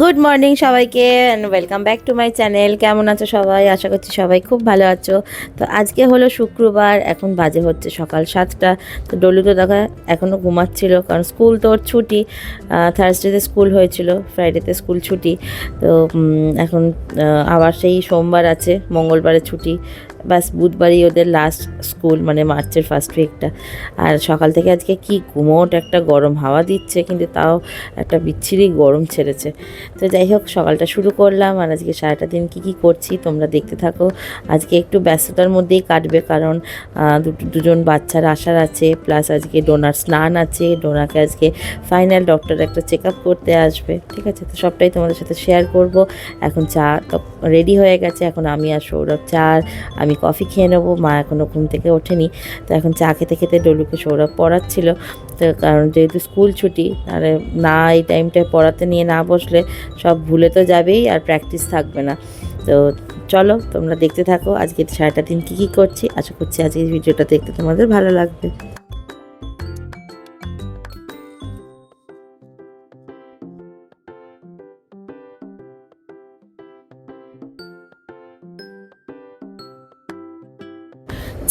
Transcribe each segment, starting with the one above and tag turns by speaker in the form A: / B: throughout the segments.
A: Good morning সবাইকে and welcome back to my channel কেমন আছো সবাই? আশা করছি সবাই খুব ভালো আছো। তো আজকে হলো শুক্রবার, এখন বাজে হচ্ছে সকাল সাতটা। তো ডলু তো দেখা এখনও ঘুমাচ্ছিল, কারণ স্কুল তো ওর ছুটি। থার্সডেতে স্কুল হয়েছিল ফ্রাইডেতে স্কুল ছুটি। তো এখন আবার সেই সোমবার আছে, মঙ্গলবারে ছুটি। ব্যাস, বুধবারই ওদের লাস্ট স্কুল মানে মার্চের ফার্স্ট উইকটা আর সকাল থেকে আজকে কি গুমোট একটা গরম হাওয়া দিচ্ছে, কিন্তু তাও একটা বিচ্ছিরি গরম ছেড়েছে। তো যাই হোক, সকালটা শুরু করলাম আর আজকে সারাটা দিন কী কী করছি তোমরা দেখতে থাকো। আজকে একটু ব্যস্ততার মধ্যেই কাটবে কারণ দুটো, দুজন বাচ্চার আসার আছে, প্লাস আজকে ডোনার স্নান আছে, ডোনাকে আজকে ফাইনাল ডক্টর একটা চেক আপ করতে আসবে, ঠিক আছে? তো সবটাই তোমাদের সাথে শেয়ার করব। এখন চা রেডি হয়ে গেছে, এখন আমি আর সৌরভ চা আমি কফি খেয়ে নেব, মা এখনও ঘুম থেকে ওঠেনি। তো এখন চা খেতে খেতে ডলুকে সৌরভ পড়াচ্ছিল। তো কারণ যেহেতু স্কুল ছুটি আর না এই টাইমটায় পড়াতে নিয়ে না বসলে সব ভুলে তো যাবেই আর প্র্যাকটিস থাকবে না। তো চলো, তোমরা দেখতে থাকো আজকে সারাটা দিন কী কী করছি। আশা করছি আজকের ভিডিওটা দেখতে তোমাদের ভালো লাগবে।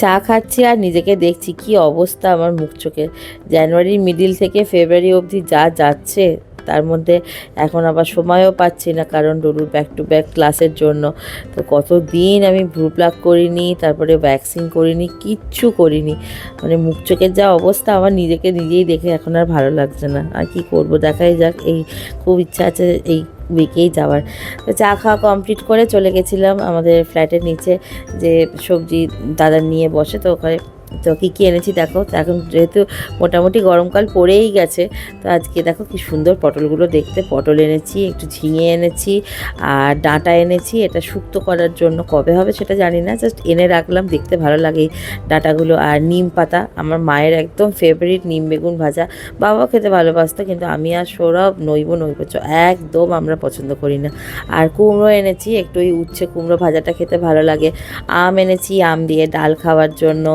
A: চা খাচ্ছি আর নিজেকে দেখছি, কি অবস্থা আমার মুখ চোখে জানুয়ারির মিডিল থেকে ফেব্রুয়ারি অবধি যা যাচ্ছে, তার মধ্যে এখন আবার সময়ও পাচ্ছি না, কারণ ডলুর ব্যাক টু ব্যাক ক্লাসের জন্য। তো কত দিন আমি ভ্রু প্লাক করিনি, তারপরে ভ্যাকসিন করিনি, কিচ্ছু করিনি। মানে মুখ চোখের যা অবস্থা, আমার নিজেকে নিজেই দেখে এখন আর ভালো লাগছে না। আর কি করব, দেখাই যাক, এই খুব ইচ্ছা আছে এই উইকেই যাওয়ার। চা খাওয়া কমপ্লিট করে চলে গেছিলাম আমাদের ফ্ল্যাটের নিচে যে সবজি দাদা নিয়ে বসে, তো ওখানে তো কী কী এনেছি দেখো? এখন যেহেতু মোটামুটি গরমকাল পড়েই গেছে, তো আজকে দেখো কি সুন্দর পটলগুলো দেখতে। পটল এনেছি, একটু ঝিঙে এনেছি, আর ডাঁটা এনেছি। এটা শুক্তো করার জন্য কবে হবে সেটা জানি না জাস্ট এনে রাখলাম, দেখতে ভালো লাগে ডাঁটাগুলো। আর নিম পাতা, আমার মায়ের একদম ফেভারিট নিম বেগুন ভাজা। বাবা খেতে ভালোবাসতো, কিন্তু আমি আর সৌরভ নইব নইব একদম আমরা পছন্দ করি না। আর কুমড়ো এনেছি, একটু ওই উচ্ছে কুমড়ো ভাজাটা খেতে ভালো লাগে। আম এনেছি, আম দিয়ে ডাল খাওয়ার জন্য।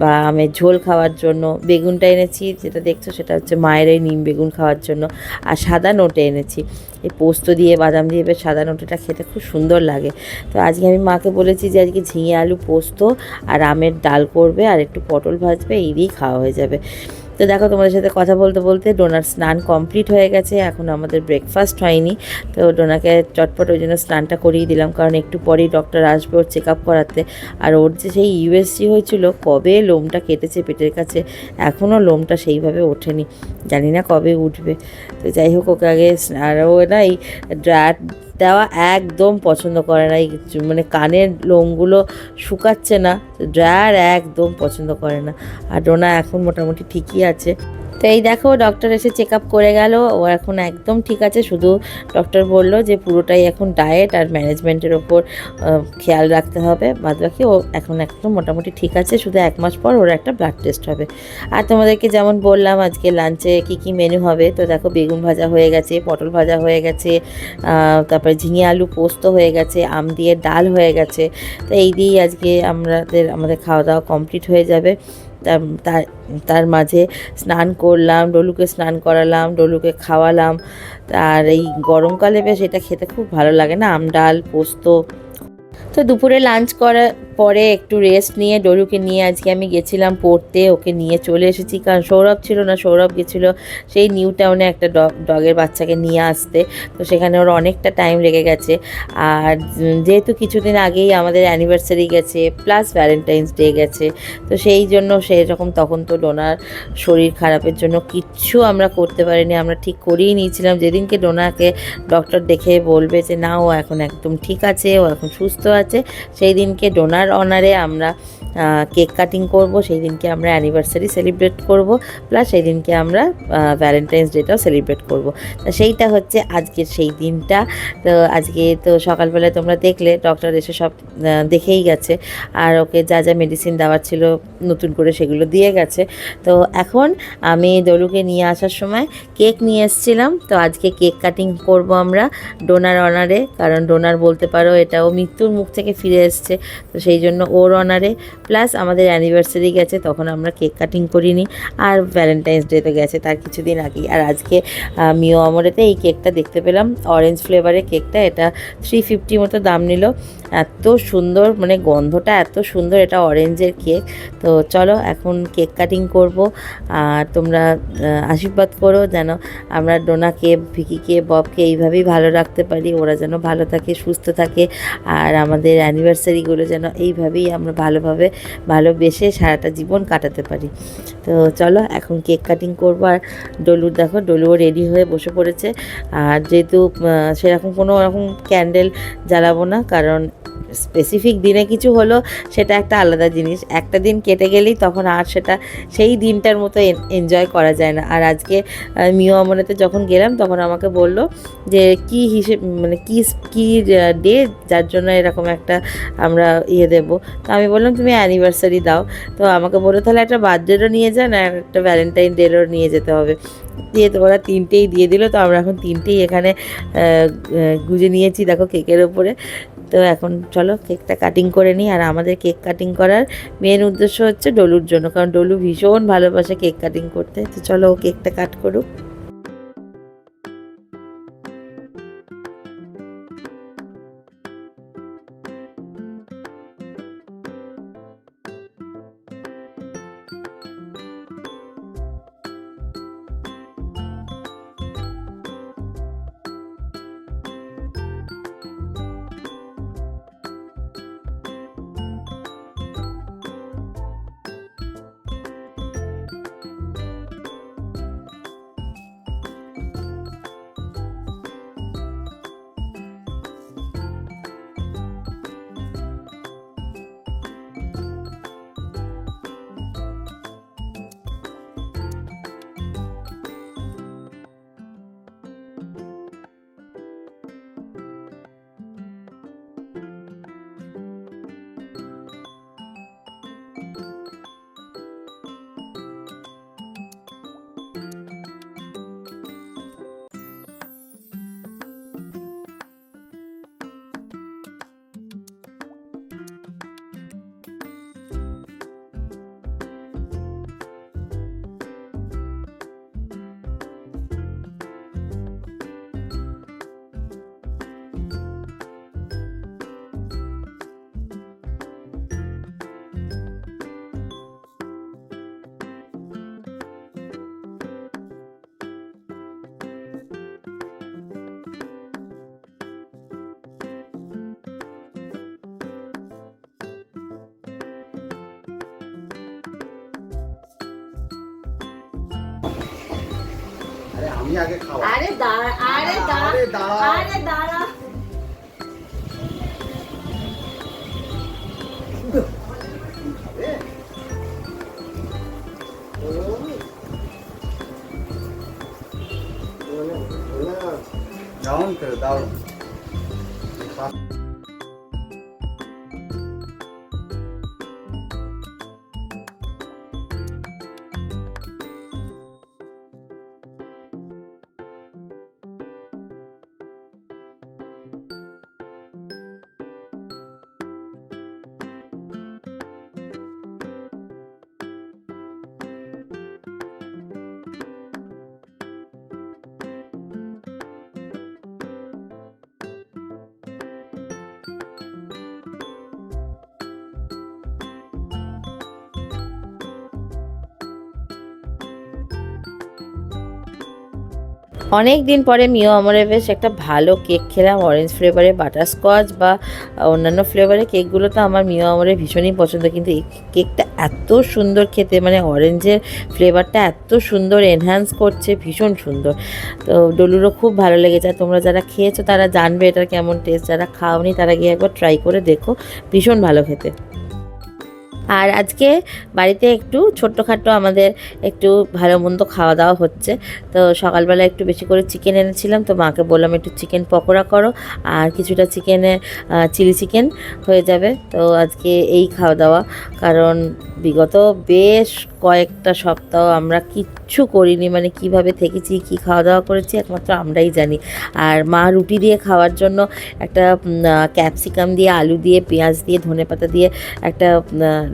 A: বা আমের ঝোল খাওয়ার জন্য বেগুনটা এনেছি, যেটা দেখছ সেটা হচ্ছে মায়ের এই নিম বেগুন খাওয়ার জন্য, আর সাদা নোটে এনেছি। এই পোস্ত দিয়ে, বাদাম দিয়ে বেশ সাদা নোটেটা খেতে খুব সুন্দর লাগে। তো আজকে আমি মাকে বলেছি যে আজকে ঝিঙে আলু পোস্ত আর আমের ডাল করবে আর একটু পটল ভাজবে, এই দিয়েই খাওয়া হয়ে যাবে। তো দেখো, তোমাদের সাথে কথা বলতে বলতে ডোনার স্নান কমপ্লিট হয়ে গেছে। এখন আমাদের ব্রেকফাস্ট হয়নি। তো ডোনাকে চটপট ওই জন্য স্নানটা করিয়ে দিলাম। কারণ একটু পরেই ডক্টর আসবে ওর চেক আপ করাতে। আর ওর যে সেই ইউএসজি হয়েছিল, কবে লোমটা কেটেছে পেটের কাছে এখনও লোমটা সেইভাবে ওঠেনি। জানি না কবে উঠবে। তো যাই হোক, ওকে আগে আর ও না এই ড্রায়ার দেওয়া একদম পছন্দ করে না। মানে কানের লোমগুলো শুকাচ্ছে না ড্রায়ার একদম পছন্দ করে না। আর ডোনা এখন মোটামুটি ঠিকই আছে। তো এই দেখো ডক্টর এসে চেক আপ করে গেল। ও এখন একদম ঠিক আছে, শুধু ডক্টর বলল যে পুরোটাই এখন ডায়েট আর ম্যানেজমেন্টের ওপর খেয়াল রাখতে হবে। বাদ বাকি ও এখন একদম মোটামুটি ঠিক আছে, শুধু এক মাস পর ওর একটা ব্লাড টেস্ট হবে। আর তোমাদেরকে যেমন বললাম, আজকে লাঞ্চে কি কি মেনু হবে? তো দেখো, বেগুন ভাজা হয়ে গেছে, পটল ভাজা হয়ে গেছে তারপরে ঝিঙে আলু পোস্ত হয়ে গেছে, আম দিয়ে ডাল হয়ে গেছে। তো এই দিয়েই আজকে আমাদের আমাদের খাওয়া দাওয়া কমপ্লিট হয়ে যাবে। তার- তার মাঝে স্নান করলাম, ডলুকে স্নান করালাম, ডলুকে খাওয়ালাম। আর এই গরমকালে বেশ এটা খেতে খুব ভালো লাগে না, আম ডাল, পোস্ত। তো দুপুরে লাঞ্চ করার পরে একটু রেস্ট নিয়ে ডলুকে নিয়ে আজকে আমি গেছিলাম পড়তে, ওকে নিয়ে চলে এসেছি। কারণ সৌরভ ছিল না, সৌরভ গেছিল সেই নিউ টাউনে একটা ডগ ডগের বাচ্চাকে নিয়ে আসতে। তো সেখানে ওর অনেকটা টাইম লেগে গেছে। আর যেহেতু কিছুদিন আগেই আমাদের অ্যানিভার্সারি গেছে প্লাস ভ্যালেন্টাইন্স ডে গেছে, তো সেই জন্য সেরকম তখন তো ডোনার শরীর খারাপের জন্য কিচ্ছু আমরা করতে পারিনি। আমরা ঠিক করেই নিয়েছিলাম। যেদিনকে ডোনাকে ডক্টর দেখে বলবে যে, না, ও এখন একদম ঠিক আছে, ও এখন সুস্থ আছে, সেই দিনকে ডোনার অনারে আমরা কেক কাটিং করব সেই দিনকে আমরা অ্যানিভার্সারি সেলিব্রেট করব প্লাস সেই দিনকে আমরা ভ্যালেন্টাইন্স ডেটাও সেলিব্রেট করব। তা সেইটা হচ্ছে আজকের সেই দিনটা। তো আজকে তো সকালবেলায় তোমরা দেখলে ডক্টর এসে সব দেখেই গেছে। আর ওকে যা যা মেডিসিন দেওয়ার ছিল, নতুন করে সেগুলো দিয়ে গেছে। তো এখন আমি দলুকে নিয়ে আসার সময় কেক নিয়ে এসেছিলাম। তো আজকে কেক কাটিং করব আমরা ডোনার অনারে, কারণ ডোনার বলতে পারো এটা ও মৃত্যুর মুখ থেকে ফিরে এসছে। তো সেই জন্য ওর অনারে প্লাস আমাদের অ্যানিভার্সারি গেছে, তখন আমরা কেক কাটিং করিনি, আর ভ্যালেন্টাইন্স ডে তো গেছে তার কিছুদিন আগেই। আর আজকে মিও আমরেতে এই কেকটা দেখতে পেলাম। অরেঞ্জ ফ্লেভারের কেকটা এটা থ্রি ফিফটি মতো দাম নিল। এত সুন্দর মানে গন্ধটা এত সুন্দর, এটা অরেঞ্জের কেক তো চলো এখন কেক কাটিং করব, আর তোমরা আশীর্বাদ করো যেন আমরা ডোনাকে, ভিকিকে, ববকে এইভাবেই ভালো রাখতে পারি, ওরা যেন ভালো থাকে, সুস্থ থাকে, আর আমাদের অ্যানিভার্সারিগুলো যেন এইভাবেই আমরা ভালোভাবে ভালোবেসে সারাটা জীবন কাটাতে পারি। তো চলো এখন কেক কাটিং করব, আর ডলুর দেখো ডলুও রেডি হয়ে বসে পড়েছে। আর যেহেতু সেরকম কোনো রকম ক্যান্ডেল জ্বালাবো না, কারণ স্পেসিফিক দিনে কিছু হলো, সেটা একটা আলাদা জিনিস। একটা দিন কেটে গেলেই তখন আর সেটা, সেই দিনটার মতো এনজয় করা যায় না। আর আজকে মিও আমনেতে যখন গেলাম, তখন আমাকে বলল যে, কি হিসেব মানে কি কি ডে যার জন্য এরকম একটা আমরা ইয়ে দেবো? তো আমি বললাম, তুমি অ্যানিভার্সারি দাও। তো আমাকে বলল, তাহলে একটা বার্থডেরও নিয়ে যান আর একটা ভ্যালেন্টাইন ডেরও নিয়ে যেতে হবে। দিয়ে তো ওরা তিনটেই দিয়ে দিল, তো আমরা এখন তিনটেই এখানে গুজে নিয়েছি, দেখো কেকের ওপরে। তো এখন চলো কেকটা কাটিং করে নিই। আর আমাদের কেক কাটিং করার মেন উদ্দেশ্য হচ্ছে ডলুর জন্য। কারণ ডলু ভীষণ ভালোবাসে কেক কাটিং করতে। তো চলো ও কেকটা কাট করুক।
B: আমি আগে খাওয়া
A: আরে দাঁড়া আরে
B: আরে দাঁড়া।
A: আরে দাঁড়া
B: খাবে? দারুণ করে দারুণ
A: অনেক দিন পরে মিও আমরে বেশ একটা ভালো কেক খেলাম অরেঞ্জ ফ্লেভারে বাটারস্কচ বা অন্যান্য ফ্লেভারের কেকগুলো তো আমার মিও আমরে ভীষণই পছন্দ। কিন্তু এই কেকটা এত সুন্দর খেতে মানে অরেঞ্জের ফ্লেভারটা এত সুন্দর এনহ্যান্স করছে, ভীষণ সুন্দর। তো ডলুরও খুব ভালো লেগেছে। তোমরা যারা খেয়েছো, তারা জানবে এটার কেমন টেস্ট যারা খাওনি, তারা গিয়ে একবার ট্রাই করে দেখো। ভীষণ ভালো খেতে। আর আজকে বাড়িতে একটু ছোট্টখাটো আমাদের একটু ভালো মন্দ খাওয়া দাওয়া হচ্ছে। তো সকালবেলা একটু বেশি করে চিকেন এনেছিলাম, তো মাকে বললাম একটু চিকেন পকোড়া করো, আর কিছুটা চিকেনে চিলি চিকেন হয়ে যাবে। তো আজকে এই খাওয়া দাওয়া, কারণ বিগত বেশ কয়েকটা সপ্তাহ আমরা কিচ্ছু করিনি মানে কীভাবে থেকেছি, কি খাওয়া দাওয়া করেছি, একমাত্র আমরাই জানি। আর মা রুটি দিয়ে খাওয়ার জন্য একটা ক্যাপসিকাম দিয়ে আলু দিয়ে, পেঁয়াজ দিয়ে ধনেপাতা দিয়ে একটা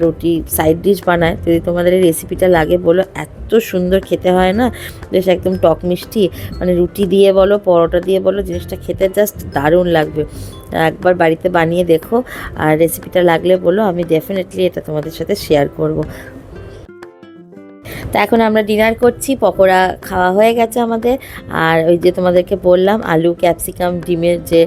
A: রুটি সাইড ডিশ বানায়। যদি তোমাদের এই রেসিপিটা লাগে বলো, এত সুন্দর খেতে হয় না? বেশ একদম টক মিষ্টি। মানে রুটি দিয়ে বলো, পরোটা দিয়ে বলো, জিনিসটা খেতে জাস্ট দারুণ লাগবে। একবার বাড়িতে বানিয়ে দেখো। আর রেসিপিটা লাগলে বলো, আমি ডেফিনেটলি এটা তোমাদের সাথে শেয়ার করব। তা এখন আমরা ডিনার করছি, পকোড়া খাওয়া হয়ে গেছে আমাদের। আর ওই যে তোমাদেরকে বললাম, আলু ক্যাপসিকাম ডিমের যে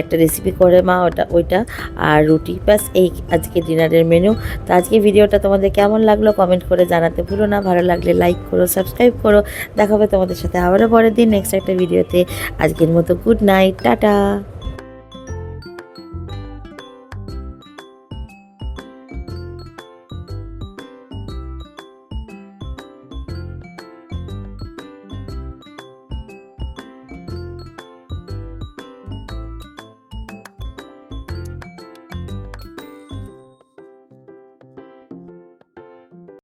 A: একটা রেসিপি করে মা, ওটা, ওইটা আর রুটি। ব্যাস, এই আজকে ডিনারের মেনু তো আজকে ভিডিওটা তোমাদের কেমন লাগল কমেন্ট করে জানাতে ভুলো না। ভালো লাগলে লাইক করো সাবস্ক্রাইব করো। দেখা হবে তোমাদের সাথে আবারও পরের দিন নেক্সট একটা ভিডিওতে আজকের মতো গুড নাইট টাটা।